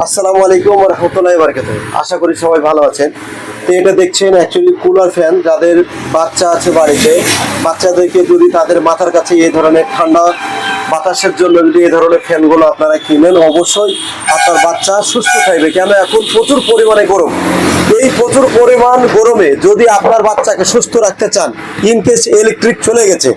আসসালামু আলাইকুম রহমতুল্লাহ বারকাত আশা করি সবাই ভালো আছেন। তো এটা দেখছেন অ্যাকচুয়ালি কুলার ফ্যান যাদের বাচ্চা আছে বাড়িতে। বাচ্চাদেরকে যদি তাদের মাথার কাছে এই ধরনের ঠান্ডা বাতাসের জন্য যদি এই ধরনের ফ্যানগুলো আপনারা কিনেন, অবশ্যই আপনার বাচ্চা সুস্থ থাকবে। কেন? এখন প্রচুর পরিমাণে গরম। এই প্রচুর পরিমাণ গরমে যদি আপনার বাচ্চাকে সুস্থ রাখতে চান ইনকেস ইলেকট্রিক চলে গেছে,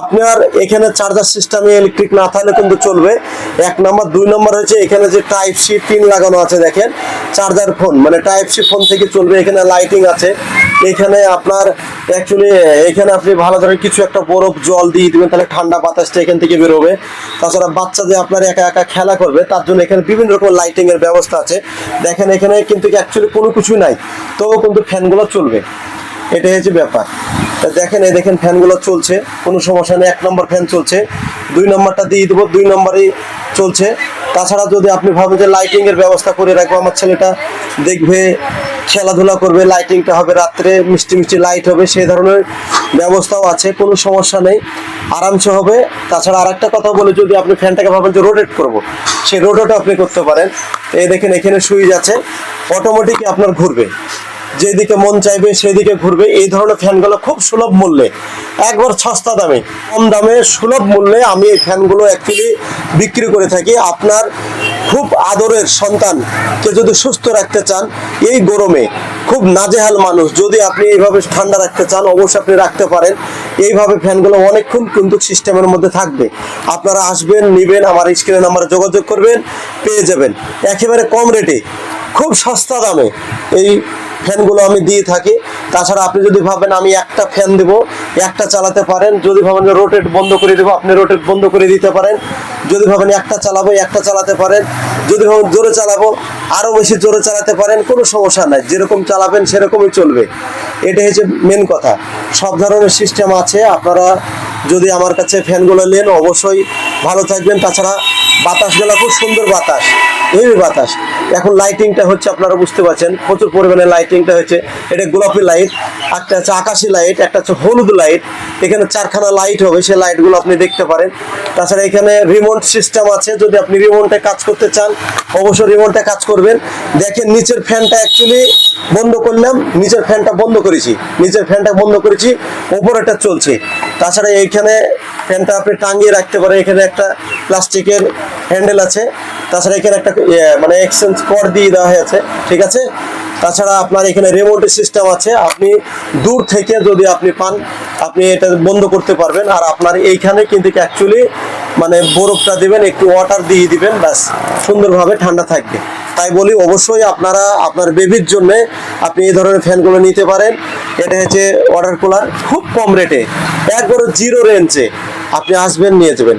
আপনার এখানে চার্জার সিস্টেমে ইলেকট্রিক না থাকলে কিন্তু চলবে। এক নম্বর দুই নম্বর হয়েছে এখানে যে টাইপ সি পিন লাগানো আছে দেখেন চার্জার ফোন মানে টাইপ সি ফোন থেকে চলবে, এখানে লাইটিং আছে। এখানে আপনার অ্যাকচুয়ালি এখানে আপনি ভালো ধরনের কিছু একটা বরফ, জল দিয়ে দিবেন, তাহলে ঠান্ডা বাতাসটা এখান থেকে বেরোবে। তাছাড়া বাচ্চা যে আপনার একা একা খেলা করবে, তার জন্য এখানে বিভিন্ন রকম লাইটিংয়ের ব্যবস্থা আছে। দেখেন এখানে কিন্তু অ্যাকচুয়ালি কোনো কিছুই নাই, তবুও কিন্তু ফ্যানগুলো চলবে। এটাই হচ্ছে ব্যাপার। দেখেন, এই দেখেন ফ্যানগুলো চলছে, কোনো সমস্যা নেই, এক নম্বর ফ্যান চলছে। দুই নম্বরটা দিয়ে দেবো, দুই নম্বরই চলছে। তাছাড়া যদি আপনি ভাবেন যে লাইটিংয়ের ব্যবস্থা করে রাখব, আমার ছেলেটা দেখবে খেলাধুলা করবে লাইটিংটা হবে রাত্রে, মিষ্টি মিষ্টি লাইট হবে সেই ধরনের ব্যবস্থাও আছে, কোনো সমস্যা নেই। আরামসে হবে। তাছাড়া আর একটা কথা বলে, যদি আপনি ফ্যানটাকে ভাবেন যে রোটেট করব, সেই রোটেটও আপনি করতে পারেন। এই দেখেন, এখানে সুইচ আছে। অটোমেটিক আপনার ঘুরবে। যেদিকে মন চাইবে, সেদিকে ঘুরবে। এই ধরনের ফ্যানগুলো খুব সুলভ মূল্যে, একবার সস্তা দামে, কম দামে সুলভ মূল্যে আমি এই ফ্যানগুলো অ্যাকচুয়ালি বিক্রি করে থাকি। আপনার খুব আদরের সন্তান। সন্তানকে যদি সুস্থ রাখতে চান, এই গরমে খুব নাজেহাল মানুষ। যদি আপনি এইভাবে ঠান্ডা রাখতে চান, অবশ্যই আপনি রাখতে পারেন। এইভাবে ফ্যানগুলো অনেকক্ষণ কিন্তু সিস্টেমের মধ্যে থাকবে। আপনারা আসবেন, নেবেন, আমার স্ক্রিনে নাম্বারে যোগাযোগ করবেন, পেয়ে যাবেন। একেবারে কম রেটে, খুব সস্তা দামে এই ফ্যানগুলো আমি দিয়ে থাকি। তাছাড়া আপনি যদি ভাবেন আমি একটা ফ্যান দেব, একটা চালাতে পারেন, যদি ভাবেন রোটেট বন্ধ করে দেবো, আপনি রোটেট বন্ধ করে দিতে পারেন। যদি ভাবেন একটা চালাবো, একটা চালাতে পারেন। যদি ভাবেন জোরে চালাবো আরও বেশি জোরে চালাতে পারেন, কোনো সমস্যা নাই। যেরকম চালাবেন, সেরকমই চলবে। এটা হচ্ছে মেন কথা। সব ধরনের সিস্টেম আছে। আপনারা যদি আমার কাছে ফ্যানগুলো নেন, অবশ্যই ভালো থাকবেন। তাছাড়া বাতাসগুলো খুব সুন্দর বাতাস। এই বাতাস। এখন লাইটিংটা হচ্ছে, আপনারা বুঝতে পারছেন, প্রচুর পরিমাণে লাইটিংটা হচ্ছে এটা গোলাপি লাইট একটা হচ্ছে আকাশি লাইট একটা হচ্ছে হলুদ লাইট এখানে চারখানা লাইট হবে, সেই লাইটগুলো আপনি দেখতে পারেন। তাছাড়া এখানে রিমোট সিস্টেম আছে, যদি আপনি রিমোটে কাজ করতে চান, অবশ্যই রিমোটে কাজ করবেন। দেখেন, নিচের ফ্যানটা অ্যাকচুয়ালি বন্ধ করলাম, নিচের ফ্যানটা বন্ধ করেছি। নিচের ফ্যানটা বন্ধ করেছি ওপরেটা চলছে। তাছাড়া এইখানে ফ্যানটা আপনি টাঙিয়ে রাখতে পারেন, এখানে একটা প্লাস্টিকের হ্যান্ডেল আছে। তাছাড়া এখানে একটা ইয়ে, মানে এক্সচেঞ্জ কর দিয়ে দেওয়া হয়েছে ঠিক আছে? তাছাড়া আপনার এখানে রিমোটের সিস্টেম আছে আপনি দূর থেকে যদি আপনি পান আপনি এটা বন্ধ করতে পারবেন আর আপনার এইখানে কিন্তু অ্যাকচুয়ালি মানে বরফটা দিবেন একটু ওয়াটার দিয়ে দিবেন ব্যাস সুন্দরভাবে ঠান্ডা থাকবে। তাই বলি অবশ্যই আপনারা আপনার বেবির জন্য আপনি এই ধরনের ফ্যানগুলো নিতে পারেন। এটা হচ্ছে ওয়াটার কুলার খুব কম রেটে একবারে জিরো রেঞ্জে আপনি আসবেন নিয়ে যাবেন।